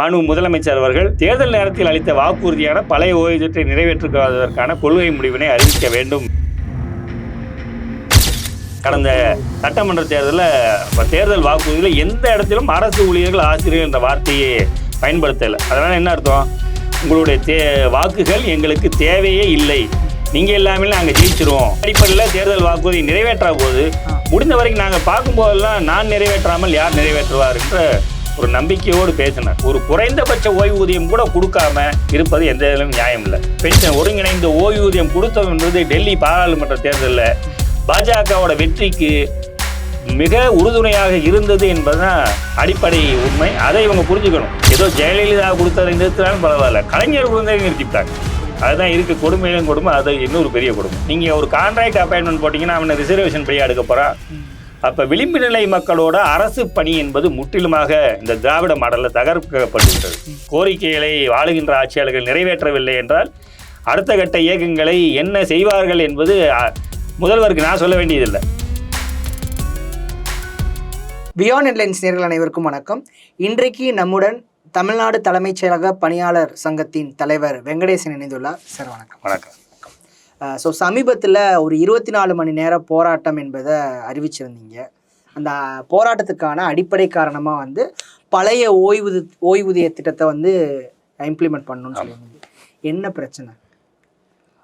மாண்பு முதலமைச்சர் அவர்கள் தேர்தல் நேரத்தில் அளித்த வாக்குறுதியான பழைய ஓய்வூதியத்தை நிறைவேற்றுவதற்கான கொள்கை முடிவினை அறிவிக்க வேண்டும். கடந்த சட்டமன்ற தேர்தலில் தேர்தல் வாக்குறுதியில் எந்த இடத்திலும் அரசு ஊழியர்கள் ஆசிரியர்கள் என்ற வார்த்தையை பயன்படுத்தலை. அதனால் என்ன அர்த்தம்? உங்களுடைய தே வாக்குகள் எங்களுக்கு தேவையே இல்லை. நீங்கள் எல்லாமே நாங்கள் ஜெயிச்சிருவோம். அடிப்படையில் தேர்தல் வாக்குறுதி நிறைவேற்றா போது முடிந்த வரைக்கும் நாங்கள் பார்க்கும்போதெல்லாம் நான் நிறைவேற்றாமல் யார் நிறைவேற்றுவார் என்ற ஒரு நம்பிக்கையோடு பேசினார். ஒரு குறைந்தபட்ச ஓய்வூதியம் கூட கொடுக்காம இருப்பது எந்த இதிலும் நியாயம் இல்லை. பென்ஷன் ஒருங்கிணைந்த ஓய்வூதியம் கொடுத்தோம் என்பது டெல்லி பாராளுமன்ற தேர்தலில் பாஜகவோட வெற்றிக்கு மிக உறுதுணையாக இருந்தது என்பதுதான் அடிப்படை உண்மை. அதை இவங்க புரிஞ்சுக்கணும். ஏதோ ஜெயலலிதா கொடுத்ததை நிறுத்தினாலும் பரவாயில்ல. கலைஞர் கொடுத்ததை நிறுத்திட்டாங்க. அதுதான் இருக்க. கொடுமையிலும் கொடுமை. அது இன்னொரு பெரிய கொடுமை. நீங்கள் ஒரு கான்ட்ராக்ட் அப்பாயின்மெண்ட் போட்டிங்கன்னா அவனை ரிசர்வேஷன் படியாக எடுக்க போகிறான் அப்போ விளிம்பு நிலை மக்களோட அரசு பணி என்பது முற்றிலுமாக இந்த திராவிட மாடலில் தகர்க்கப்பட்டுவிட்டது. கோரிக்கைகளை ஆளுகின்ற ஆட்சியாளர்கள் நிறைவேற்றவில்லை என்றால் அடுத்த கட்ட இயக்கங்களை என்ன செய்வார்கள் என்பது முதல்வருக்கு நான் சொல்ல வேண்டியதில்லை. பியாண்ட் ஹெட்லைன்ஸ் நேர்கள் அனைவருக்கும் வணக்கம். இன்றைக்கு நம்முடன் தமிழ்நாடு தலைமைச் செயலக பணியாளர் சங்கத்தின் தலைவர் வெங்கடேசன் இணைந்துள்ளார். சார் வணக்கம். வணக்கம். ஸோ சமீபத்தில் ஒரு இருபத்தி நாலு மணி நேர போராட்டம் என்பதை அறிவிச்சிருந்தீங்க. அந்த போராட்டத்துக்கான அடிப்படை காரணமாக வந்து பழைய ஓய்வூதி ஓய்வூதிய திட்டத்தை வந்து இம்ப்ளிமெண்ட் பண்ணணும்னு சொல்லுவீங்க என்ன பிரச்சனை?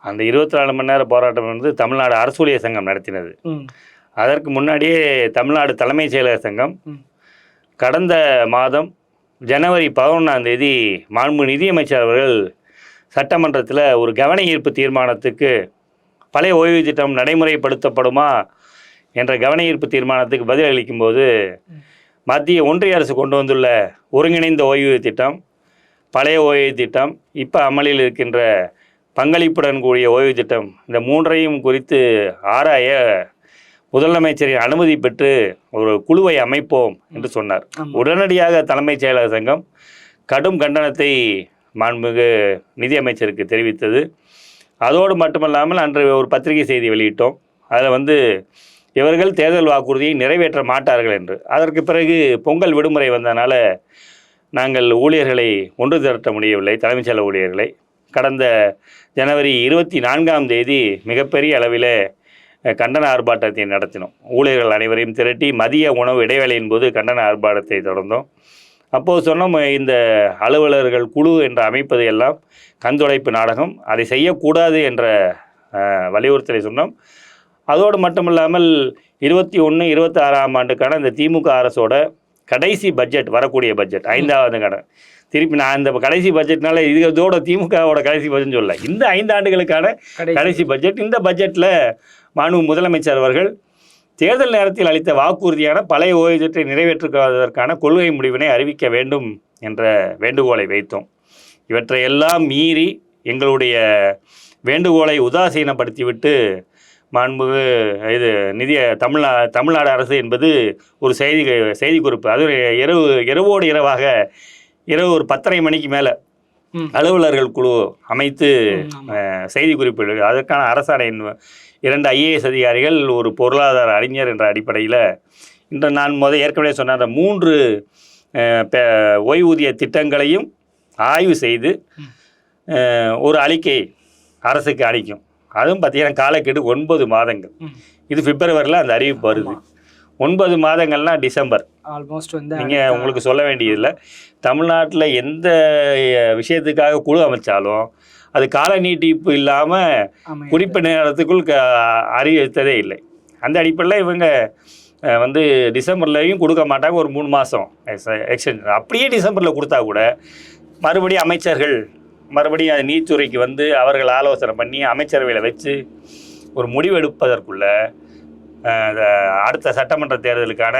அந்த இருபத்தி நாலு மணி நேர போராட்டம் வந்து தமிழ்நாடு அரசு ஊழியர் சங்கம் நடத்தினது. அதற்கு முன்னாடியே தமிழ்நாடு தலைமைச் செயலக சங்கம். கடந்த மாதம் ஜனவரி பதினொன்றாம் தேதி மாண்பு நிதியமைச்சர் அவர்கள் சட்டமன்றத்தில் ஒரு கவன ஈர்ப்பு தீர்மானத்துக்கு பழைய ஓய்வு திட்டம் நடைமுறைப்படுத்தப்படுமா என்ற கவன ஈர்ப்பு தீர்மானத்துக்கு பதில் அளிக்கும்போது மத்திய ஒன்றிய அரசு கொண்டு வந்துள்ள ஒருங்கிணைந்த ஓய்வு திட்டம் பழைய ஓய்வு திட்டம் இப்போ அமலில் இருக்கின்ற பங்களிப்புடன் கூடிய ஓய்வு திட்டம் இந்த மூன்றையும் குறித்து ஆராய முதலமைச்சரின் அனுமதி பெற்று ஒரு குழுவை அமைப்போம் என்று சொன்னார். உடனடியாக தலைமைச் செயலக சங்கம் கடும் கண்டனத்தை மாண்புமிகு நிதியமைச்சருக்கு தெரிவித்தது. அதோடு மட்டுமல்லாமல் அன்று ஒரு பத்திரிகை செய்தி வெளியிட்டோம். அதில் வந்து இவர்கள் தேர்தல் வாக்குறுதியை நிறைவேற்ற மாட்டார்கள் என்று. அதற்கு பிறகு பொங்கல் விடுமுறை வந்தனால் நாங்கள் ஊழியர்களை ஒன்று திரட்ட முடியவில்லை தலைமைச் செயல ஊழியர்களை. கடந்த ஜனவரி இருபத்தி நான்காம் தேதி மிகப்பெரிய அளவில் கண்டன ஆர்ப்பாட்டத்தை நடத்தினோம். ஊழியர்கள் அனைவரையும் திரட்டி மதிய உணவு இடைவேளையின் போது கண்டன ஆர்ப்பாட்டத்தை தொடர்ந்தோம். அப்போது சொன்னோம் இந்த அலுவலர்கள் குழு என்று அமைப்பது எல்லாம் கண்துடைப்பு நாடகம். அதை செய்யக்கூடாது என்ற வலியுறுத்தலை சொன்னோம். அதோடு மட்டுமில்லாமல் இருபத்தி ஒன்று இருபத்தி ஆறாம் ஆண்டுக்கான இந்த திமுக அரசோட கடைசி பட்ஜெட் வரக்கூடிய பட்ஜெட் ஐந்தாவது கடன் திருப்பி நான் இந்த கடைசி பட்ஜெட்னால இது இதோட திமுகவோட கடைசி பட்ஜெட் சொல்ல இந்த ஐந்து ஆண்டுகளுக்கான கடைசி பட்ஜெட். இந்த பட்ஜெட்டில் மாண்பு முதலமைச்சர் அவர்கள் தேர்தல் நேரத்தில் அளித்த வாக்குறுதியான பழைய ஓய்வூதியத்தை நிறைவேற்றுவதற்கான கொள்கை முடிவினை அறிவிக்க வேண்டும் என்ற வேண்டுகோளை வைத்தோம். இவற்றை எல்லாம் மீறி எங்களுடைய வேண்டுகோளை உதாசீனப்படுத்திவிட்டு மாண்புமிகு இது நிதிய தமிழ்நா தமிழ்நாடு அரசு என்பது ஒரு செய்தி செய்திக்குறிப்பு அது இரவு இரவோடு இரவாக இரவு ஒரு பத்தரை மணிக்கு மேலே. அலுவலர்கள் குழு அமைத்து செய்தி குறிப்பு அதற்கான அரசாணை இரண்டு ஐஏஎஸ் அதிகாரிகள் ஒரு பொருளாதார அறிஞர் என்ற அடிப்படையில் இன்று நான் முத ஏற்கனவே சொன்ன அந்த மூன்று ஓய்வூதிய திட்டங்களையும் ஆய்வு செய்து ஒரு அறிக்கை அரசுக்கு அளிக்கும். அதுவும் பார்த்தீங்கன்னா காலக்கெடு ஒன்பது மாதங்கள். இது பிப்ரவரியில் அந்த அறிவிப்பு வருது. ஒன்பது மாதங்கள்னா டிசம்பர். ஆல்மோஸ்ட் வந்து நீங்கள் உங்களுக்கு சொல்ல வேண்டியதில்லை. தமிழ்நாட்டில் எந்த விஷயத்துக்காக குழு அமைச்சாலும் அது கால நீட்டிப்பு இல்லாமல் குறிப்பிட்ட நேரத்துக்குள் க அறிவித்ததே இல்லை. அந்த அடிப்படையில் இவங்க வந்து டிசம்பர்லையும் கொடுக்க மாட்டாங்க ஒரு மூணு மாதம் எக்ஸ்டென்ஷன் அப்படியே டிசம்பரில் கொடுத்தா கூட மறுபடியும் அமைச்சர்கள் மறுபடியும் அது நீதித்துறைக்கு வந்து அவர்கள் ஆலோசனை பண்ணி அமைச்சரவையில் வச்சு ஒரு முடிவெடுப்பதற்குள்ள அடுத்த சட்டமன்ற தேர்தலுக்கான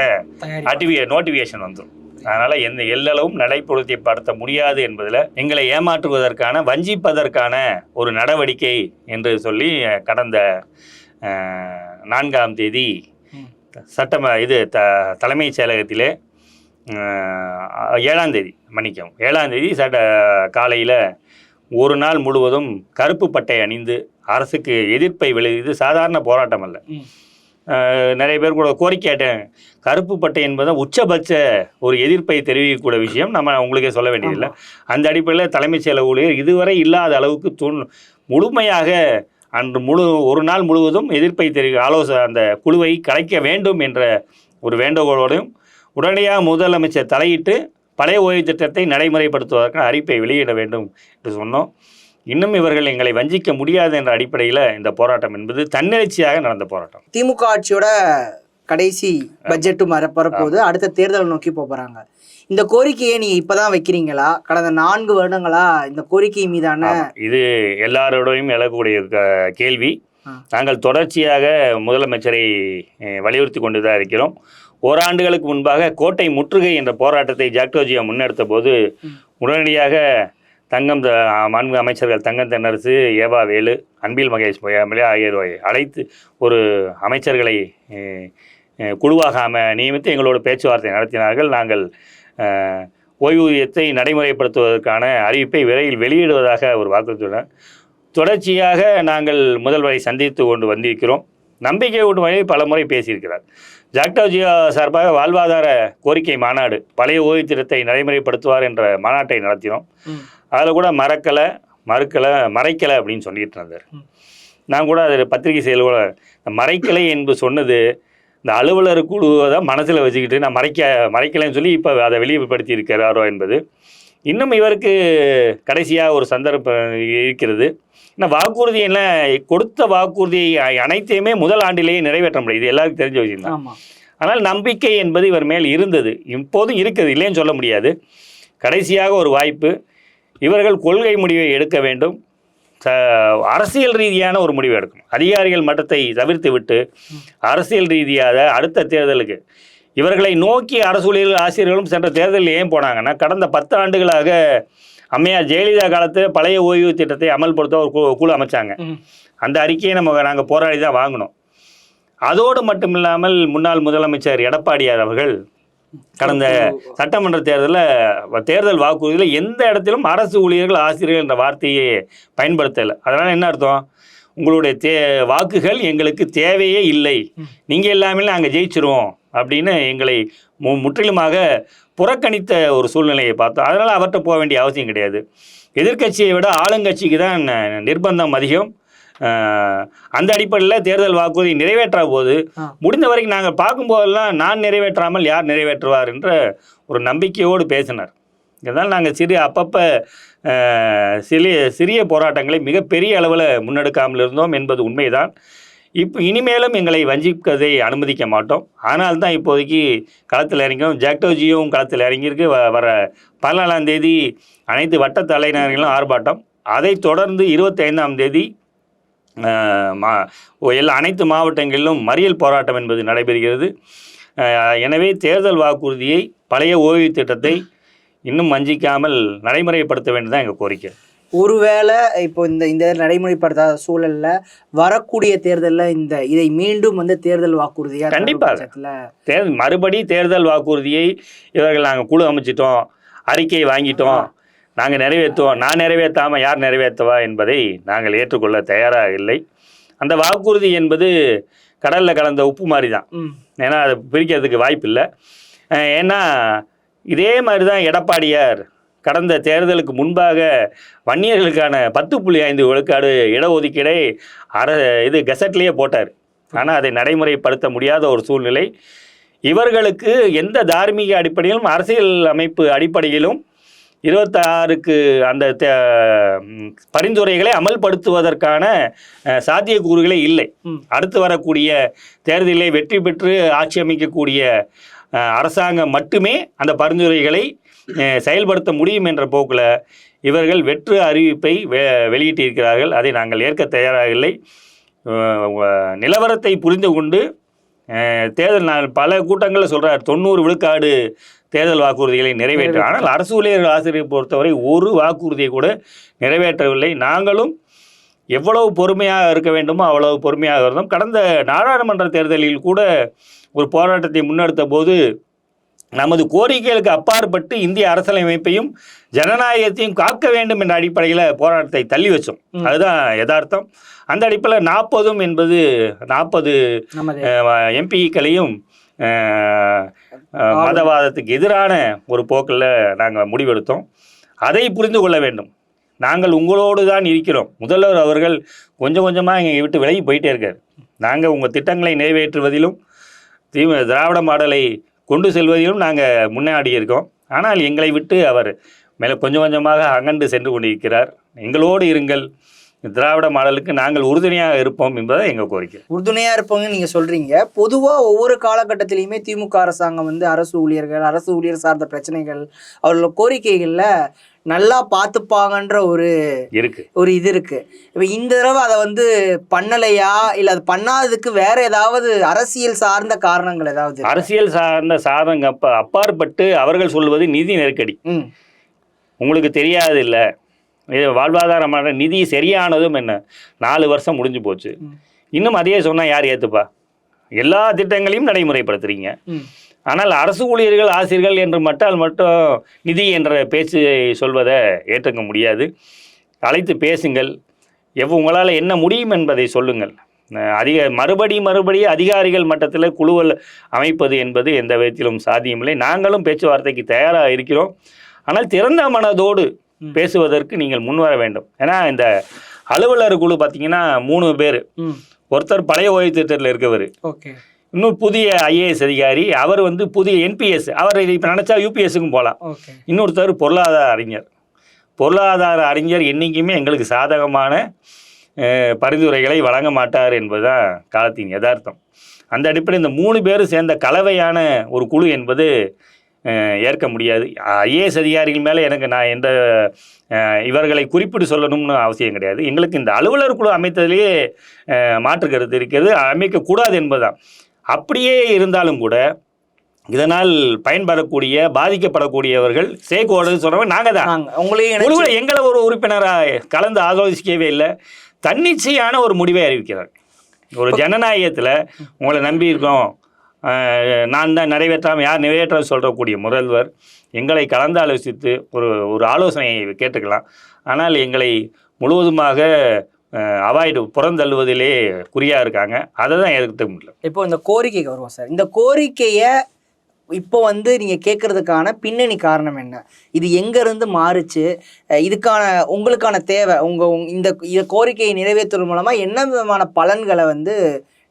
நோட்டிஃபிகேஷன் வந்துடும் அதனால் எந்த எல்லளவும் நடைமுறைப்படுத்த முடியாது என்பதில் எங்களை ஏமாற்றுவதற்கான வஞ்சிப்பதற்கான ஒரு நடவடிக்கை என்று சொல்லி கடந்த நான்காம் தேதி. சட்டம இது த தலைமைச் செயலகத்திலே ஏழாம் தேதி மன்னிக்கவும் ஏழாம் தேதி சட்ட காலையில் ஒரு நாள் முழுவதும் கருப்பு பட்டை அணிந்து அரசுக்கு எதிர்ப்பை வெளி இது சாதாரண போராட்டம் அல்ல நிறைய பேர் கூட கோரிக்கை கேட்டேன். கருப்பு பட்டை என்பது உச்சபட்ச ஒரு எதிர்ப்பை தெரிவிக்கக்கூடிய விஷயம். நம்ம உங்களுக்கே சொல்ல வேண்டியதில்லை. அந்த அடிப்படையில் தலைமைச் செயலக ஊழியர் இதுவரை இல்லாத அளவுக்கு துண் முழுமையாக அன்று முழு ஒரு நாள் முழுவதும் எதிர்ப்பை தெரி ஆலோசனை அந்த குழுவை கலைக்க வேண்டும் என்ற ஒரு வேண்டுகோளோடும் உடனடியாக முதலமைச்சர் தலையிட்டு பழைய ஓய்வு திட்டத்தை நடைமுறைப்படுத்துவதற்கான அறிவிப்பை வெளியிட வேண்டும் என்று சொன்னோம். இன்னும் இவர்கள் எங்களை வஞ்சிக்க முடியாது என்ற அடிப்படையில் இந்த போராட்டம் என்பது தன்னெழுச்சியாக நடந்த போராட்டம். திமுக ஆட்சியோட கடைசி பட்ஜெட்டும் வர வரப்போகுது. அடுத்த தேர்தலை நோக்கி போக போறாங்க. இந்த கோரிக்கையை நீங்க இப்பதான் வைக்கிறீங்களா? கடந்த நான்கு வருடங்களா இந்த கோரிக்கை மீதான. இது எல்லாரோடையும் எழக்கூடிய கேள்வி. நாங்கள் தொடர்ச்சியாக முதலமைச்சரை வலியுறுத்தி கொண்டு தான் இருக்கிறோம். ஓராண்டுகளுக்கு முன்பாக கோட்டை முற்றுகை என்ற போராட்டத்தை ஜாக்டோஜியா முன்னெடுத்த போது. உடனடியாக தங்கம் த- மாண்பு அமைச்சர்கள் தங்கம் தென்னரசு ஏவா வேலு அன்பில் மகேஷ் எம்எல்ஏ ஆகியோரை அழைத்து ஒரு அமைச்சர்களை குழுவாக அம நியமித்து எங்களோடு பேச்சுவார்த்தை நடத்தினார்கள். நாங்கள் ஓய்வூதியத்தை நடைமுறைப்படுத்துவதற்கான அறிவிப்பை விரைவில் வெளியிடுவதாக ஒரு வாக்குறுதியுடன் தொடர்ச்சியாக நாங்கள் முதல்வரை சந்தித்து கொண்டு வந்திருக்கிறோம். நம்பிக்கை ஊட்டும் வகையில் பல முறை பேசியிருக்கிறார் ஜாக்டோஜியா சார்பாக வாழ்வாதார கோரிக்கை மாநாடு பழைய ஓய்வுத்திட்டத்தை நடைமுறைப்படுத்துவார் என்ற மாநாட்டை நடத்தினோம். அதில் கூட மறக்கலை மறுக்கலை மறைக்கலை அப்படின்னு சொல்லிட்டு இருந்தார். நான் கூட அது பத்திரிகை செயல் கூட மறைக்கலை என்று சொன்னது இந்த அலுவலர் குழுவை தான் மனசில் வச்சுக்கிட்டு நான் மறைக்க மறைக்கலைன்னு சொல்லி இப்போ அதை வெளிப்படுத்தி இருக்கிறாரோ என்பது இன்னும் இவருக்கு கடைசியாக ஒரு சந்தர்ப்பம் இருக்கிறது. ஆனால் வாக்குறுதி என்ன கொடுத்த வாக்குறுதியை அ- அனைத்தையுமே முதல் ஆண்டிலேயே நிறைவேற்ற முடியும் இது எல்லாருக்கும் தெரிஞ்ச விஷயம் தான். ஆனால் நம்பிக்கை என்பது இவர் மேல் இருந்தது. இப்போதும் இருக்குது இல்லைன்னு சொல்ல முடியாது. கடைசியாக ஒரு வாய்ப்பு இவர்கள் கொள்கை முடிவை எடுக்க வேண்டும். ச அரசியல் ரீதியான ஒரு முடிவை எடுக்கணும். அதிகாரிகள் மட்டத்தை தவிர்த்து விட்டு அரசியல் ரீதியாக அடுத்த தேர்தலுக்கு. இவர்களை நோக்கி அரசு ஊழியர்கள் ஆசிரியர்களும் சென்ற தேர்தலில் ஏன் போனாங்கன்னா கடந்த பத்து ஆண்டுகளாக அம்மையார் ஜெயலலிதா காலத்தில் பழைய ஓய்வு திட்டத்தை அமல்படுத்த ஒரு கு- குழு அமைச்சாங்க. அந்த அறிக்கையை நம்ம நாங்கள் போராடி தான் வாங்கினோம். அதோடு மட்டும் இல்லாமல் முன்னாள் முதலமைச்சர் எடப்பாடியார் அவர்கள் கடந்த சட்டமன்ற தேர்தலில் தேர்தல் வாக்குறுதியில் எந்த இடத்திலும் அரசு ஊழியர்கள் ஆசிரியர்கள் என்ற வார்த்தையை பயன்படுத்தலை. அதனால் என்ன அர்த்தம்? உங்களுடைய தே வாக்குகள் எங்களுக்கு தேவையே இல்லை. நீங்கள் எல்லாமே நாங்கள் ஜெயிச்சிருவோம். அப்படின்னு எங்களை மு முற்றிலுமாக புறக்கணித்த ஒரு சூழ்நிலையை பார்த்தோம். அதனால் அவர்கிட்ட போக வேண்டிய அவசியம் கிடையாது. எதிர்க்கட்சியை விட ஆளுங்கட்சிக்கு தான் நிர்பந்தம் அதிகம். அந்த அடிப்படையில் தேர்தல் வாக்குறுதி நிறைவேற்ற போது. முடிந்த வரைக்கும் நாங்கள் பார்க்கும்போதெல்லாம் நான் நிறைவேற்றாமல் யார் நிறைவேற்றுவார் என்ற ஒரு நம்பிக்கையோடு பேசினார். இதனால் நாங்கள் சிறிய அப்பப்போ சிறிய சிறிய போராட்டங்களை மிகப்பெரிய அளவில் முன்னெடுக்காமல் இருந்தோம் என்பது உண்மைதான். இப்போ இனிமேலும் எங்களை வஞ்சிப்பதை அனுமதிக்க மாட்டோம். ஆனால் தான் இப்போதைக்கு களத்தில் இறங்கிறோம் ஜாக்டோஜியும் களத்தில் இறங்கியிருக்கு. வ- வர பதினாலாம் தேதி அனைத்து வட்ட தலைநகர்களும் ஆர்ப்பாட்டம். அதைத் தொடர்ந்து இருபத்தைந்தாம் தேதி மா எல்லா அனைத்து மாவட்டங்களிலும் மறியல் போராட்டம் என்பது நடைபெறுகிறது. எனவே தேர்தல் வாக்குறுதியை பழைய ஓய்வு திட்டத்தை இன்னும் வஞ்சிக்காமல் நடைமுறைப்படுத்த வேண்டியதான் எங்கள் கோரிக்கை. ஒருவேளை இப்போ இந்த இந்த நடைமுறைப்படுத்தாத சூழல்ல வரக்கூடிய தேர்தல்ல இந்த இதை மீண்டும் வந்து தேர்தல் வாக்குறுதியா தரும் கண்டிப்பாக. தேர் மறுபடி தேர்தல் வாக்குறுதியை இவர்கள் நாங்கள் குழு அமைச்சிட்டோம் அறிக்கையை வாங்கிட்டோம் நாங்கள் நிறைவேற்றுவோம். நான் நிறைவேற்றாமல் யார் நிறைவேற்றுவா என்பதை நாங்கள் ஏற்றுக்கொள்ள தயாராக இல்லை. அந்த வாக்குறுதி என்பது கடலில் கலந்த உப்பு மாதிரி தான் ஏன்னா அதை பிரிக்கிறதுக்கு வாய்ப்பு இல்லை ஏன்னா இதே மாதிரி தான் எடப்பாடியார் கடந்த தேர்தலுக்கு முன்பாக வன்னியர்களுக்கான பத்து புள்ளி ஐந்து விழுக்காடு இடஒதுக்கீடை அர இது கெசட்லேயே போட்டார். ஆனால் அதை நடைமுறைப்படுத்த முடியாத ஒரு சூழ்நிலை. இவர்களுக்கு எந்த தார்மீக அடிப்படையிலும் அரசியல் அமைப்பு அடிப்படையிலும் இருபத்தாறுக்கு அந்த பரிந்துரைகளை அமல்படுத்துவதற்கான சாத்தியக்கூறுகளே இல்லை. அடுத்து வரக்கூடிய தேர்தலில் வெற்றி பெற்று ஆட்சி அமைக்கக்கூடிய அரசாங்கம் மட்டுமே அந்த பரிந்துரைகளை செயல்படுத்த முடியும் என்ற போக்கில் இவர்கள் வெற்று அறிவிப்பை வெ வெளியிட்டிருக்கிறார்கள். அதை நாங்கள் ஏற்க தயாராக இல்லை. நிலவரத்தை புரிந்து கொண்டு தேர்தல் நான் பல கூட்டங்களில் சொல்கிறார் தொண்ணூறு விழுக்காடு தேர்தல் வாக்குறுதிகளை நிறைவேற்ற ஆனால் அரசு ஊழியர்கள் ஆசிரியர் பொறுத்தவரை ஒரு வாக்குறுதியை கூட நிறைவேற்றவில்லை. நாங்களும் எவ்வளவு பொறுமையாக இருக்க வேண்டுமோ அவ்வளவு பொறுமையாக இருந்தோம். கடந்த நாடாளுமன்ற தேர்தலில் கூட ஒரு போராட்டத்தை முன்னெடுத்த போது நமது கோரிக்கைகளுக்கு அப்பாற்பட்டு இந்திய அரசியலமைப்பையும் ஜனநாயகத்தையும் காக்க வேண்டும் என்ற அடிப்படையில் போராட்டத்தை தள்ளி வச்சோம். அதுதான் யதார்த்தம். அந்த அடிப்படையில் நாற்பதும் என்பது நாற்பது எம்பிக்களையும் மதவாதத்துக்கு எதிரான ஒரு போக்கில் நாங்கள் முடிவெடுத்தோம். அதை புரிந்து கொள்ள வேண்டும். நாங்கள் உங்களோடு தான் இருக்கிறோம். முதல்வர் அவர்கள் கொஞ்சம் கொஞ்சமாக எங்கள் விட்டு விலகி போயிட்டே இருக்கார். நாங்கள் உங்கள் திட்டங்களை நிறைவேற்றுவதிலும் தீம திராவிட மாடலை கொண்டு செல்வதிலும் நாங்கள் முன்னாடி இருக்கோம். ஆனால் எங்களை விட்டு அவர் மேலே கொஞ்சம் கொஞ்சமாக அகன்று சென்று கொண்டிருக்கிறார். எங்களோடு இருங்கள். திராவிட மாடலுக்கு நாங்கள் உறுதுணையாக இருப்போம் என்பதை எங்கள் கோரிக்கை. உறுதுணையா இருப்பாங்கன்னு நீங்க சொல்றீங்க. பொதுவா ஒவ்வொரு காலகட்டத்திலயுமே திமுக அரசாங்கம் வந்து அரசு ஊழியர்கள் அரசு ஊழியர் சார்ந்த பிரச்சனைகள் அவர்களோட கோரிக்கைகள்ல நல்லா பார்த்துப்பாங்கன்ற ஒரு இருக்கு. ஒரு இது இருக்கு. இப்ப இந்த தடவை அதை வந்து பண்ணலையா? இல்ல அது பண்ணாததுக்கு வேற ஏதாவது அரசியல் சார்ந்த காரணங்கள் ஏதாவது? அரசியல் சார்ந்த சாதங்க அப்ப அப்பாற்பட்டு அவர்கள் சொல்வது நிதி நெருக்கடி. உங்களுக்கு தெரியாது இல்லை வாழ்வாதாரமான நிதி சரியானதும் என்ன? நாலு வருஷம் முடிஞ்சு போச்சு. இன்னும் அதையே சொன்னால் யார் ஏற்றுப்பா எல்லா திட்டங்களையும் நடைமுறைப்படுத்துறீங்க. ஆனால் அரசு ஊழியர்கள் ஆசிரியர்கள் என்று மட்டால் மட்டும் நிதி என்ற பேச்சு சொல்வதை ஏற்றுக்க முடியாது. அழைத்து பேசுங்கள். எவ் உங்களால் என்ன முடியும் என்பதை சொல்லுங்கள். அதிக மறுபடி மறுபடி அதிகாரிகள் மட்டத்தில் குழுவல் அமைப்பது என்பது எந்த விதத்திலும் சாத்தியமில்லை. நாங்களும் பேச்சுவார்த்தைக்கு தயாராக இருக்கிறோம். ஆனால் திறந்த மனதோடு. பேசுவதற்கு நீங்கள் முன்வர வேண்டும். ஏன்னா இந்த அலுவலர் குழு பார்த்தீங்கன்னா மூணு பேர். ஒருத்தர் பழைய ஓய்வு இருக்கவர். ஓகே. இன்னும் புதிய ஐஏஎஸ் அதிகாரி அவர் வந்து புதிய என்பிஎஸ் அவர் இப்போ நினச்சா யூபிஎஸ்க்கும் போகலாம் இன்னொருத்தர் பொருளாதார அறிஞர். பொருளாதார அறிஞர் என்றைக்குமே எங்களுக்கு சாதகமான பரிந்துரைகளை வழங்க மாட்டார் என்பதுதான் காலத்தின் யதார்த்தம். அந்த அடிப்படையில் இந்த மூணு பேரும் சேர்ந்த கலவையான ஒரு குழு என்பது ஏற்க முடியாது. ஐஏஎஸ் அதிகாரிகள் மேலே எனக்கு நான் எந்த இவர்களை குறிப்பிட்டு சொல்லணும்னு அவசியம் கிடையாது. எங்களுக்கு இந்த அலுவலர் குழு அமைத்ததிலேயே மாற்று கருத்து இருக்கிறது. அமைக்கக்கூடாது என்பதுதான். அப்படியே இருந்தாலும் கூட இதனால் பயன்பெறக்கூடிய பாதிக்கப்படக்கூடியவர்கள் ஹோல்டர்ஸ் சொன்னவங்க நாங்கள் தான். உங்களையும் எங்களை ஒரு உறுப்பினராக கலந்து ஆலோசிக்கவே இல்லை. தன்னிச்சையான ஒரு முடிவை அறிவிக்கிறார். ஒரு ஜனநாயகத்தில் உங்களை நம்பி இருக்கோம். நான் தான் நிறைவேற்றாமல் யார் நிறைவேற்ற சொல்லக்கூடிய முதல்வர். எங்களை கலந்து ஆலோசித்து ஒரு ஒரு ஆலோசனையை கேட்டுக்கலாம். ஆனால் எங்களை முழுவதுமாக அவாய்டு புறந்தள்ளுவதிலே குறியாக இருக்காங்க. அதை தான் எதிர்க்க முடியல. இப்போ இந்த கோரிக்கைக்கு வருவோம் சார். இந்த கோரிக்கையை இப்போ வந்து நீங்கள் கேட்குறதுக்கான பின்னணி காரணம் என்ன? இது எங்கேருந்து மாறுச்சு? இதுக்கான உங்களுக்கான தேவை உங்கள் இந்த இந்த கோரிக்கையை நிறைவேற்றுவதன் மூலமாக என்ன விதமான பலன்களை வந்து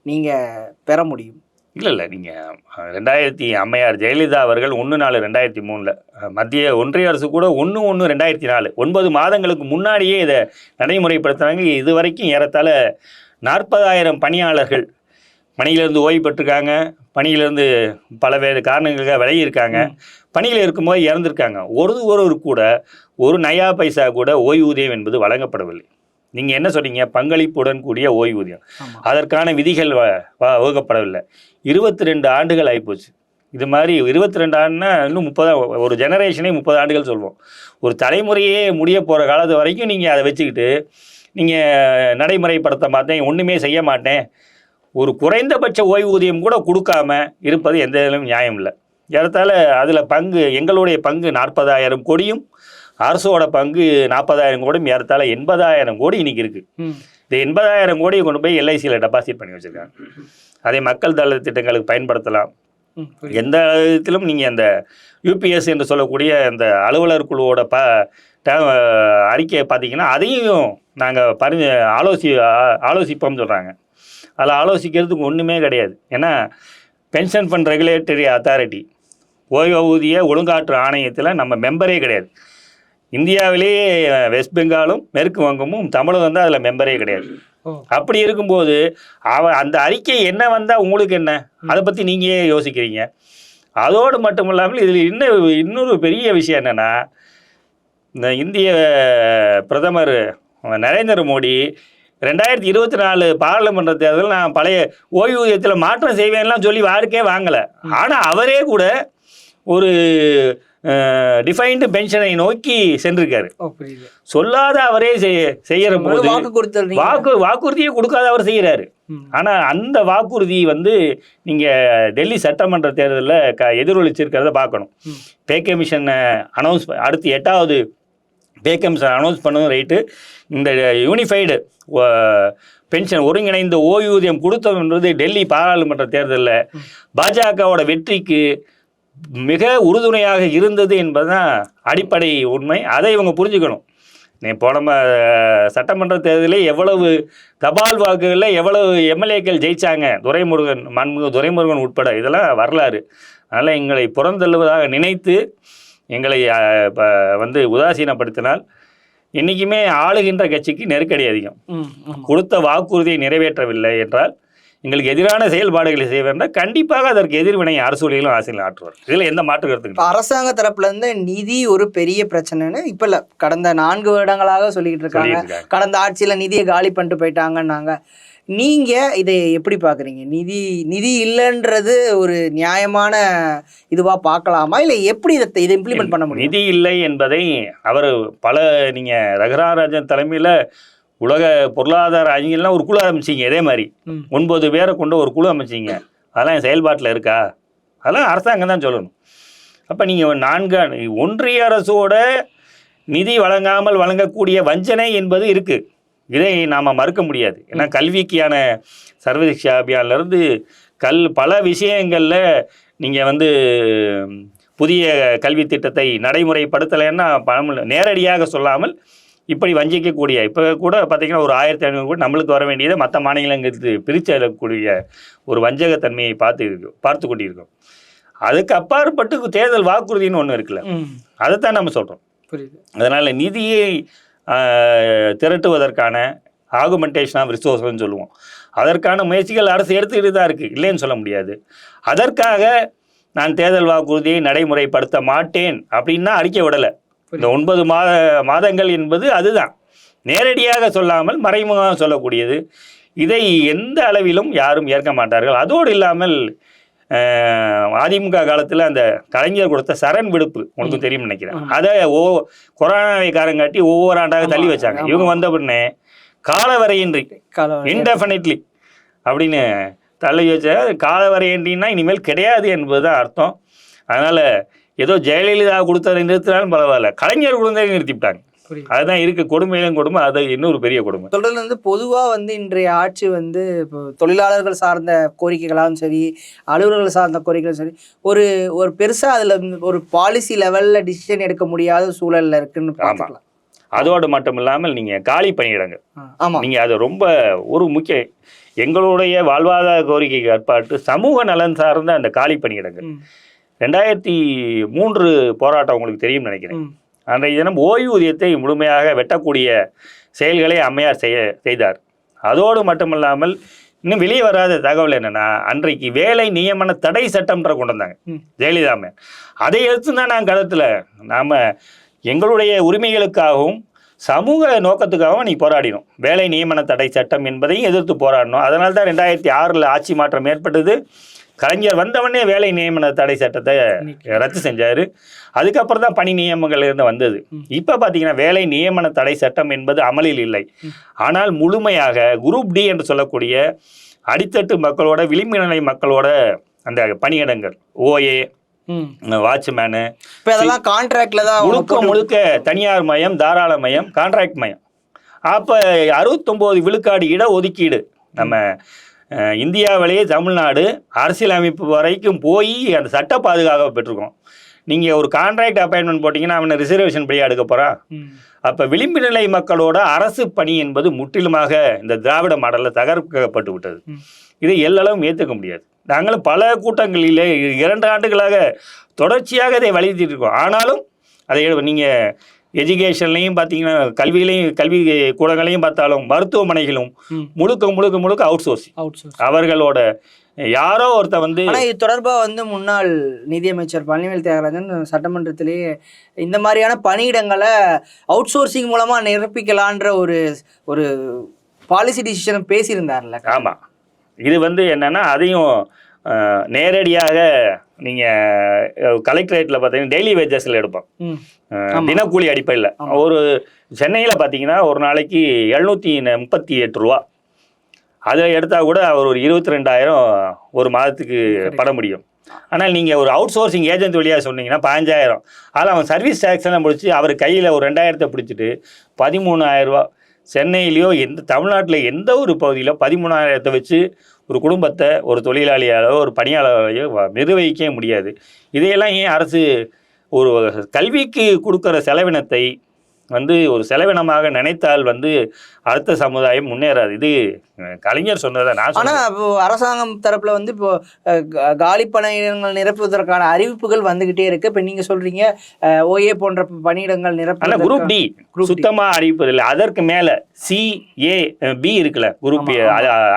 நீங்கள் பெற முடியும்? இல்லை இல்லை நீங்கள் ரெண்டாயிரத்தி அம்மையார் ஜெயலலிதா அவர்கள் ஒன்று நாலு ரெண்டாயிரத்தி மூணில் மத்திய ஒன்றிய அரசு கூட ஒன்று ஒன்று ரெண்டாயிரத்தி நாலு ஒன்பது மாதங்களுக்கு முன்னாடியே இதை நடைமுறைப்படுத்துனாங்க இது வரைக்கும் ஏறத்தாழ நாற்பதாயிரம் பணியாளர்கள் பணியிலிருந்து ஓய்வு பெற்றிருக்காங்க. பணியிலிருந்து பலவேறு காரணங்களுக்காக விலகியிருக்காங்க. பணியில் இருக்கும்போது இறந்துருக்காங்க. ஒரு ஒருவர் கூட ஒரு நயா பைசா கூட ஓய்வூதியம் என்பது வழங்கப்படவில்லை. நீங்கள் என்ன சொன்னீங்க பங்களிப்புடன் கூடிய ஓய்வூதியம். அதற்கான விதிகள் வகுக்கப்படவில்லை. இருபத்தி ரெண்டு ஆண்டுகள் ஆகிப்போச்சு இது மாதிரி இருபத்தி ரெண்டு ஆண்டுனா இன்னும் முப்பது ஒரு ஜெனரேஷனே முப்பது ஆண்டுகள் சொல்வோம். ஒரு தலைமுறையே முடிய போகிற காலத்து வரைக்கும் நீங்கள் அதை வச்சுக்கிட்டு நீங்கள் நடைமுறைப்படுத்த மாட்டேன் ஒன்றுமே செய்ய மாட்டேன். ஒரு குறைந்தபட்ச ஓய்வூதியம் கூட கொடுக்காம இருப்பது எந்த இதிலும் நியாயம் இல்லை. ஏறத்தாழ அதில் பங்கு எங்களுடைய பங்கு நாற்பதாயிரம் கோடியும் அரசோட பங்கு நாற்பதாயிரம் கோடியும் ஏறத்தாழ எண்பதாயிரம் கோடி இன்னைக்கு இருக்குது இந்த எண்பதாயிரம் கோடியை கொண்டு போய் எல்ஐசியில் டெபாசிட் பண்ணி வச்சுருக்காங்க. அதை மக்கள் தள திட்டங்களுக்கு பயன்படுத்தலாம். எந்த விதத்திலும் நீங்கள் அந்த யூபிஎஸ் என்று சொல்லக்கூடிய அந்த அலுவலர் குழுவோட ப அறிக்கையை பார்த்தீங்கன்னா அதையும் நாங்கள் பரி ஆலோசி ஆலோசிப்போம்னு சொல்கிறாங்க அதில் ஆலோசிக்கிறதுக்கு ஒன்றுமே கிடையாது. ஏன்னா பென்ஷன் ஃபண்ட் ரெகுலேட்டரி அத்தாரிட்டி ஓய்வூதிய ஒழுங்காற்று ஆணையத்தில் நம்ம மெம்பரே கிடையாது. இந்தியாவிலேயே வெஸ்ட் பெங்காலும் மேற்கு வங்கமும் தமிழகம் தான் அதில் மெம்பரே கிடையாது. அப்படி இருக்கும்போது அவ அந்த அறிக்கை என்ன வந்தால் உங்களுக்கு என்ன? அதை பற்றி நீங்கள் யோசிக்கிறீங்க? அதோடு மட்டும் இல்லாமல் இதில் இன்னும் இன்னொரு பெரிய விஷயம் என்னென்னா இந்த இந்திய பிரதமர் நரேந்திர மோடி ரெண்டாயிரத்தி இருபத்தி நாலு பாராளுமன்ற தேர்தலில் நான் பழைய ஓய்வூதியத்தில் மாற்றம் செய்வேன்லாம் சொல்லி வாருக்கே வாங்கலை. ஆனால் அவரே கூட ஒரு டிஃபைன்டு பென்ஷனை நோக்கி சென்றிருக்காரு. சொல்லாத அவரே செய்ய செய்யற போது வாக்கு வாக்கு வாக்குறுதியை கொடுக்காத அவர் செய்கிறாரு ஆனா அந்த வாக்குறுதி வந்து நீங்க டெல்லி சட்டமன்ற தேர்தலில் க எதிரொலிச்சிருக்கிறத பார்க்கணும். பே கமிஷன் அனௌன்ஸ் அடுத்து எட்டாவது பே கமிஷன் அனௌன்ஸ் பண்ணதும் ரைட்டு இந்த யூனிஃபைடு பென்ஷன் ஒருங்கிணைந்த ஓய்வூதியம் கொடுத்தோம்ன்றது டெல்லி பாராளுமன்ற தேர்தலில் பாஜகவோட வெற்றிக்கு மிக உறுதுணையாக இருந்தது என்பதுதான் அடிப்படை உண்மை. அதை இவங்க புரிஞ்சுக்கணும். நீ போன சட்டமன்ற தேர்தலில் எவ்வளவு தபால் வாக்குகளில் எவ்வளவு எம்எல்ஏக்கள் ஜெயிச்சாங்க? துரைமுருகன் மன்முக துரைமுருகன் உட்பட இதெல்லாம் வரலாறு. அதனால் எங்களை புறந்தள்ளுவதாக நினைத்து எங்களை வந்து உதாசீனப்படுத்தினால் என்றைக்குமே ஆளுகின்ற கட்சிக்கு நெருக்கடி அதிகம். கொடுத்த வாக்குறுதியை நிறைவேற்றவில்லை என்றால் எங்களுக்கு எதிரான செயல்பாடுகளை வேண்டாம் கண்டிப்பாக அதற்கு எதிர்வினை அரசொலிகளும் ஆசையில் ஆற்றுவார் இதில் எந்த மாற்று கருத்து அரசாங்க தரப்புல இருந்து நிதி ஒரு பெரிய பிரச்சனைன்னு இப்ப இல்ல. கடந்த நான்கு வருடங்களாக சொல்லிக்கிட்டு இருக்காங்க. சொல்லிட்டு இருக்காங்க. கடந்த ஆட்சியில நிதியை காலி பண்ணிட்டு போயிட்டாங்கன்னாங்க. நீங்க இதை எப்படி பாக்குறீங்க? நிதி நிதி இல்லைன்றது ஒரு நியாயமான இதுவா பார்க்கலாமா? இல்ல எப்படி இதை இதை இம்ப்ளிமெண்ட் பண்ண முடியும்? நிதி இல்லை என்பதை அவர் பல நீங்கள் ரகுராராஜன் தலைமையில் உலக பொருளாதார அறிஞர்லாம் ஒரு குழு அமைச்சிங்க இதே மாதிரி. ஒன்பது பேரை கொண்டு ஒரு குழு அமைச்சிங்க. அதெல்லாம் என் செயல்பாட்டில் இருக்கா? அதெல்லாம் அரசாங்கம் தான் சொல்லணும். அப்போ நீங்கள் நான்கு ஒன்றிய அரசோட நிதி வழங்காமல் வழங்கக்கூடிய வஞ்சனை என்பது இருக்குது இதை நாம் மறுக்க முடியாது. ஏன்னா கல்விக்கான சர்வசிக்ஷா அபியான்லேருந்து கல் பல விஷயங்களில் நீங்கள் வந்து புதிய கல்வி திட்டத்தை நடைமுறைப்படுத்தலைன்னா. நேரடியாக சொல்லாமல் இப்படி வஞ்சிக்கக்கூடிய இப்போ கூட பார்த்தீங்கன்னா ஒரு ஆயிரத்தி ஐநூறு கோடி நம்மளுக்கு வர வேண்டியதை மற்ற மாநிலங்களுக்கு பிரித்து அளிக்கக்கூடிய ஒரு வஞ்சகத்தன்மையை பார்த்து பார்த்து கொண்டிருக்கோம். அதுக்கு அப்பாற்பட்டு தேர்தல் வாக்குறுதின்னு ஒன்று இருக்குல்ல அதைத்தான் நம்ம சொல்கிறோம் புரியுது. அதனால் நிதியை திரட்டுவதற்கான ஆகுமெண்டேஷன் ஆஃப் ரிசோர்ஸ்னு சொல்லுவோம். அதற்கான முயற்சிகள் அரசு எடுத்துக்கிட்டு தான் இருக்குது இல்லைன்னு சொல்ல முடியாது. அதற்காக நான் தேர்தல் வாக்குறுதியை நடைமுறைப்படுத்த மாட்டேன் அப்படின்னா அறிக்கை விடலை. இந்த ஒன்பது மாத மாதங்கள் என்பது அதுதான். நேரடியாக சொல்லாமல் மறைமுகமாக சொல்லக்கூடியது. இதை எந்த அளவிலும் யாரும் ஏற்க மாட்டார்கள். அதோடு இல்லாமல் அதிமுக காலத்தில் அந்த கலைஞர் கொடுத்த சரண் விடுப்பு உனக்கு தெரியும் நினைக்கிறேன். அதை ஓ கொரோனாவை காரங்காட்டி ஒவ்வொரு ஆண்டாக தள்ளி வச்சாங்க. இவங்க வந்த உடனே காலவரையின்றி இன்டெஃபினெட்லி அப்படின்னு தள்ளி வச்ச காலவரையின்றின்னா இனிமேல் கிடையாது என்பதுதான் அர்த்தம். அதனால் ஏதோ ஜெயலலிதா கொடுத்ததை நிறுத்தினாலும் பரவாயில்ல. கலைஞர் கொடுத்ததை நிறுத்திவிட்டாங்க. அதுதான் இருக்கு. கொடுமையிலும் கொடுமை. அது இன்னொரு பெரிய கொடுமை. சொல்றது வந்து பொதுவா வந்து இன்றைய ஆட்சி வந்து இப்போ தொழிலாளர்கள் சார்ந்த கோரிக்கைகளாகவும் சரி அலுவலர்கள் சார்ந்த கோரிக்கைகளும் சரி ஒரு ஒரு பெருசா அதுல ஒரு பாலிசி லெவல்ல டிசிஷன் எடுக்க முடியாத சூழல்ல இருக்குன்னு பார்த்துக்கலாம். அதோடு மட்டும் இல்லாமல் நீங்கள் காலி பணியிடங்கள். ஆ, ஆமா. நீங்கள் அது ரொம்ப ஒரு முக்கிய எங்களுடைய வாழ்வாதார கோரிக்கைக்கு அற்பாட்டு சமூக நலன் சார்ந்த அந்த காலி பணியிடங்கள். ரெண்டாயிரத்தி மூன்று போராட்டம் உங்களுக்கு தெரியும் நினைக்கிறேன். அன்றைய தினம் ஓய்வூதியத்தை முழுமையாக வெட்டக்கூடிய செயல்களை அம்மையார் செய்ய செய்தார். அதோடு மட்டுமல்லாமல் இன்னும் வெளியே வராத தகவல் என்னன்னா அன்றைக்கு வேலை நியமன தடை சட்டம்ன்ற கொண்டு வந்தாங்க. ஜெயலலிதா அம்மையார். அதை எடுத்து தான் நாங்கள் களத்தில் நாம் எங்களுடைய உரிமைகளுக்காகவும் சமூக நோக்கத்துக்காகவும் நீ போராடினோம். வேலை நியமன தடை சட்டம் என்பதையும் எதிர்த்து போராடினோம். அதனால தான் ரெண்டாயிரத்தி ஆறில் ஆட்சி மாற்றம் ஏற்பட்டது. கலைஞர் வந்தவொடனே வேலை நியமன தடை சட்டத்தை ரத்து செஞ்சார் அதுக்கப்புறம் தான் பணி நியமங்கள் இருந்து வந்தது. இப்போ பார்த்தீங்கன்னா வேலை நியமன தடை சட்டம் என்பது அமலில் இல்லை. ஆனால் முழுமையாக குரூப் டி என்று சொல்லக்கூடிய அடித்தட்டு மக்களோட விளிம்பு நிலை மக்களோட அந்த பணியிடங்கள் ஓஏ. வாட்ச்மேனு இப்ப அதெல்லாம் கான்ட்ராக்ட்ல தான் முழுக்க முழுக்க தனியார் மயம் தாராள மயம் கான்ட்ராக்ட் மயம் அப்போ அறுபத்தொம்போது விழுக்காடு இட ஒதுக்கீடு நம்ம இந்தியாவிலேயே தமிழ்நாடு அரசியலமைப்பு வரைக்கும் போய் அந்த சட்ட பாதுகாப்பை பெற்றிருக்கோம். நீங்கள் ஒரு கான்ட்ராக்ட் அப்பாயின்மெண்ட் போட்டிங்கன்னா அவனை ரிசர்வேஷன் படியாக எடுக்க போகிறான் அப்போ விளிம்பு நிலை மக்களோட அரசு பணி என்பது முற்றிலுமாக இந்த திராவிட மாடலில் தகர்க்கப்பட்டு விட்டது. இதை எல்லளவும் ஏற்றுக்க முடியாது. நாங்களும் பல கூட்டங்களிலே இரண்டு ஆண்டுகளாக தொடர்ச்சியாக இதை வலியுறுத்திட்டு இருக்கோம். ஆனாலும் அதை நீங்கள் எஜுகேஷன்லையும் பார்த்தீங்கன்னா கல்வியிலையும் கல்வி கூடங்களையும் பார்த்தாலும் மருத்துவமனைகளும். முழுக்க முழுக்க முழுக்க அவுட் சோர்ஸ் அவுட் சோர்ஸ் அவர்களோட யாரோ ஒருத்த வந்து ஆனா இது தொடர்பா வந்து முன்னாள் நிதியமைச்சர் பழனிவேல் தியாகராஜன் சட்டமன்றத்திலேயே இந்த மாதிரியான பணியிடங்களை அவுட் சோர்சிங் மூலமா நிரப்பிக்கலான்ற ஒரு ஒரு பாலிசி டிசிஷன் பேசியிருந்தார்ல. ஆமாம் இது வந்து என்னன்னா அதையும் நேரடியாக நீங்கள் கலெக்டரேட்டில் பார்த்தீங்கன்னா டெய்லி வேஜஸில் எடுப்போம். தினக்கூலி அடிப்படையில். ஒரு சென்னையில் பார்த்தீங்கன்னா ஒரு நாளைக்கு எழுநூற்றி முப்பத்தி எட்டு ரூபா. அதை எடுத்தால் கூட அவர் ஒரு இருபத்தி ரெண்டாயிரம் ஒரு மாதத்துக்கு பட முடியும். ஆனால் நீங்கள் ஒரு அவுட் சோர்சிங் ஏஜென்ட் வழியாக சொன்னீங்கன்னா பதினஞ்சாயிரம். அதில் அவன் சர்வீஸ் டேக்ஸ் எல்லாம் முடிச்சு அவர் கையில் ஒரு ரெண்டாயிரத்தை பிடிச்சிட்டு பதிமூணாயிரம் ரூபா. சென்னையிலையோ எந்த தமிழ்நாட்டில் எந்த ஒரு பகுதியிலோ பதிமூணாயிரத்தை வச்சு ஒரு குடும்பத்தை ஒரு தொழிலாளியாலோ ஒரு பணியாளரையோ நிர்வகிக்க நிர்வகிக்கவே முடியாது. இதையெல்லாம் ஏன் அரசு ஒரு கல்விக்கு கொடுக்குற செலவினத்தை வந்து ஒரு செலவினமாக நினைத்தால் வந்து அடுத்த சமுதாயம் முன்னேறாது. இது கலைஞர் சொன்னதை நான் ஆனா சொன்னேன். இப்போ அரசாங்கம் தரப்புல வந்து இப்போ காலி பணியிடங்கள் நிரப்புவதற்கான அறிவிப்புகள் வந்துகிட்டே இருக்கு. இப்ப நீங்க சொல்றீங்க ஓஏ போன்ற பணியிடங்கள் ஆனால் நிரப்புவதற்கான குரூப் டி Group D. சுத்தமா அறிவிப்பதில்லை அதற்கு மேல சி ஏ பி இருக்குல்ல குரூப்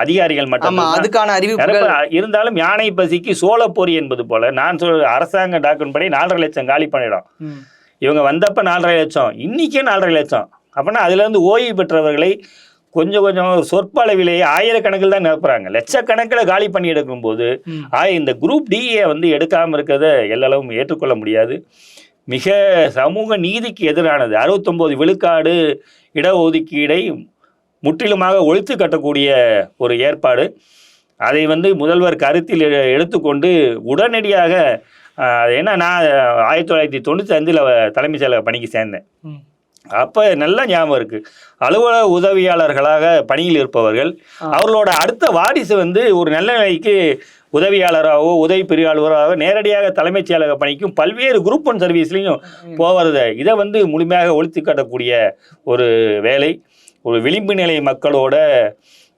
அதிகாரிகள் மட்டும் அதுக்கான அறிவிப்புகள் நிரப்ப- இருந்தாலும் யானை பசிக்கு சோளப்பொறி என்பது போல நான் சொல் அரசாங்க டாக்குமெண்ட் படி நாலரை லட்சம் காலி பண்ணிடும் ம். இவங்க வந்தப்ப நாலரை லட்சம் இன்னைக்கே நாலரை லட்சம். அப்படின்னா அதுல இருந்து ஓய்வு பெற்றவர்களை கொஞ்சம் கொஞ்சம் சொற்ப அளவிலேயே ஆயிரக்கணக்கில் தான் நிரப்புறாங்க. லட்சக்கணக்கில் காலி பண்ணி எடுக்கும்போது ம். ஆய் இந்த குரூப் டியை வந்து எடுக்காமல் இருக்கிறத எல்லளவும் ஏற்றுக்கொள்ள முடியாது. மிக சமூக நீதிக்கு எதிரானது. அறுபத்தொம்போது விழுக்காடு இடஒதுக்கீடை முற்றிலுமாக ஒழித்து கட்டக்கூடிய ஒரு ஏற்பாடு. அதை வந்து முதல்வர் கருத்தில் எ- எடுத்துக்கொண்டு உடனடியாக ஏன்னா நான் ஆயிரத்தி தொள்ளாயிரத்தி தொண்ணூற்றி அஞ்சில் தலைமைச் செயலக பணிக்கு சேர்ந்தேன். அப்போ நல்ல ஞாபகம் இருக்குது அலுவலக உதவியாளர்களாக பணியில் இருப்பவர்கள். அவர்களோட அடுத்த வாரிசு வந்து ஒரு நல்ல நிலைக்கு உதவியாளராகவோ உதவி பிரிவாளராகவோ நேரடியாக தலைமைச் செயலக பணிக்கும் பல்வேறு குரூப் ஒன் சர்வீஸ்லையும் போவதை இதை வந்து முழுமையாக ஒழித்து காட்டக்கூடிய ஒரு வேலை ஒரு விளிம்பு நிலை மக்களோட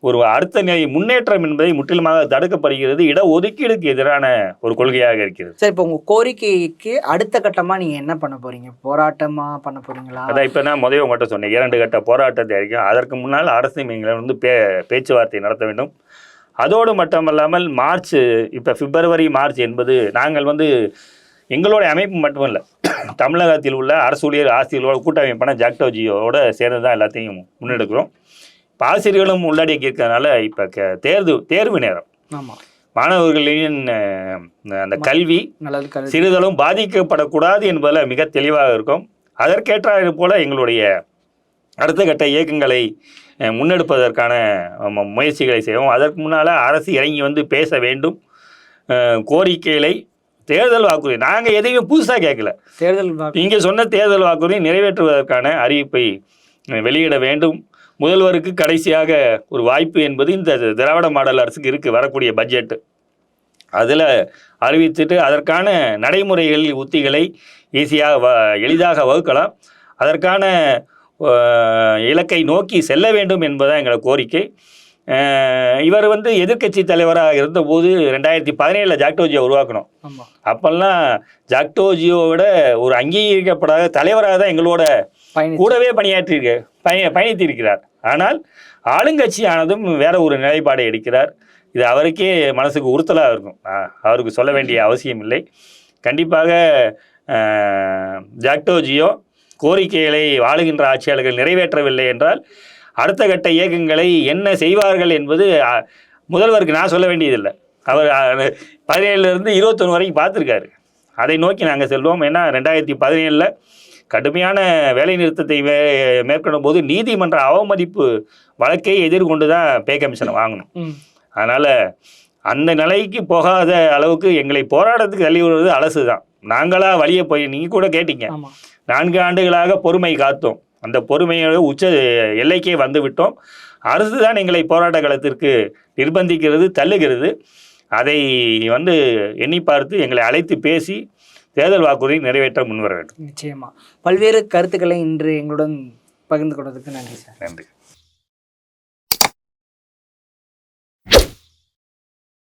ஒரு அடுத்த நிலை முன்னேற்றம் என்பதை முற்றிலுமாக தடுக்கப்படுகிறது இடஒதுக்கீடுக்கு எதிரான ஒரு கொள்கையாக இருக்கிறது. சரி இப்போ உங்க கோரிக்கைக்கு அடுத்த கட்டமா நீங்க என்ன பண்ண போறீங்க? போராட்டமா பண்ண போறீங்களா? அதான் இப்போ நான் முதல்ல உங்கள்கிட்ட சொன்னேன் இரண்டு கட்ட போராட்டத்தை அறிக்கும் அதற்கு முன்னால் அரசு எங்களை வந்து பே பேச்சுவார்த்தை நடத்த வேண்டும். அதோடு மட்டுமல்லாமல் மார்ச் இப்போ பிப்ரவரி மார்ச் என்பது நாங்கள் வந்து எங்களுடைய அமைப்பு மட்டுமல்ல தமிழகத்தில் உள்ள அரசு ஊழியர் ஆசிரியர்களோட கூட்டமைப்பான ஜாக்டோஜியோட சேர்ந்து தான் எல்லாத்தையும் முன்னெடுக்கிறோம். இப்போ ஆசிரியர்களும் உள்ளடக்கி இருக்கிறதுனால இப்போ க தேர்வு தேர்வு நேரம். ஆமா. மாணவர்களின் அந்த கல்வி சிறிதளவும் பாதிக்கப்படக்கூடாது என்பதில் மிக தெளிவாக இருக்கும். அதற்கேற்றாறு போல எங்களுடைய அடுத்த கட்ட இயக்கங்களை முன்னெடுப்பதற்கான முயற்சிகளை செய்வோம். அதற்கு முன்னால் அரசு இறங்கி வந்து பேச வேண்டும். கோரிக்கைகளை தேர்தல் வாக்குறுதி நாங்கள் எதையும் புதுசாக கேட்கல. தேர்தல் இங்கே சொன்ன தேர்தல் வாக்குறுதியை நிறைவேற்றுவதற்கான அறிவிப்பை வெளியிட வேண்டும். முதல்வருக்கு கடைசியாக ஒரு வாய்ப்பு என்பது இந்த திராவிட மாடல் அரசுக்கு இருக்குது வரக்கூடிய பட்ஜெட் அதில் அறிவித்துட்டு அதற்கான நடைமுறைகள் உத்திகளை ஈஸியாக வ எளிதாக வகுக்கலாம். அதற்கான இலக்கை நோக்கி செல்ல வேண்டும் என்பதுதான் எங்களோட கோரிக்கை. இவர் வந்து எதிர்க்கட்சி தலைவராக இருந்தபோது ரெண்டாயிரத்தி பதினேழில் ஜாக்டோஜியை உருவாக்கணும். அப்பெல்லாம் ஜாக்டோஜியோட ஒரு அங்கீகரிக்கப்படாத தலைவராக தான் எங்களோட கூடவே பணியாற்றியிருக்க பய பயணித்திருக்கிறார். ஆனால் ஆளுங்கட்சியானதும் வேற ஒரு நிலைப்பாடை எடுக்கிறார். இது அவருக்கே மனசுக்கு உறுத்தலாக இருக்கும். அவருக்கு சொல்ல வேண்டிய அவசியம் இல்லை. கண்டிப்பாக ஜாக்டோஜியோ கோரிக்கைகளை ஆளுகின்ற ஆட்சியாளர்கள் நிறைவேற்றவில்லை என்றால் அடுத்த கட்ட இயக்கங்களை என்ன செய்வார்கள் என்பது முதல்வருக்கு நான் சொல்ல வேண்டியதில்லை. அவர் பதினேழுலேருந்து இருபத்தொன்று வரைக்கும் பார்த்துருக்காரு. அதை நோக்கி நாங்கள் செல்வோம். ஏன்னா ரெண்டாயிரத்தி பதினேழில் கடுமையான வேலை நிறுத்தத்தை மே மேற்கொள்ளும் போது நீதிமன்ற அவமதிப்பு வழக்கை எதிர்கொண்டு தான் பே கமிஷனை வாங்கணும். அதனால் அந்த நிலைக்கு போகாத அளவுக்கு எங்களை போராட்டத்துக்கு தள்ளி விடுவது அரசு தான் நாங்களாக வழியே போய் நீங்கள் கூட கேட்டீங்க. நான்கு ஆண்டுகளாக பொறுமை காத்தோம். அந்த பொறுமையோட உச்ச எல்லைக்கே வந்து விட்டோம். அரசு தான் எங்களை போராட்ட களத்திற்கு நிர்பந்திக்கிறது தள்ளுகிறது. அதை வந்து எண்ணி பார்த்து எங்களை அழைத்து பேசி தேர்தல் வாக்குறுதி நிறைவேற்ற முன்வர வேண்டும். நிச்சயமா. பல்வேறு கருத்துக்களை இன்று எங்களுடன் பகிர்ந்து கொண்டதுக்கு நன்றி சார். நன்றி.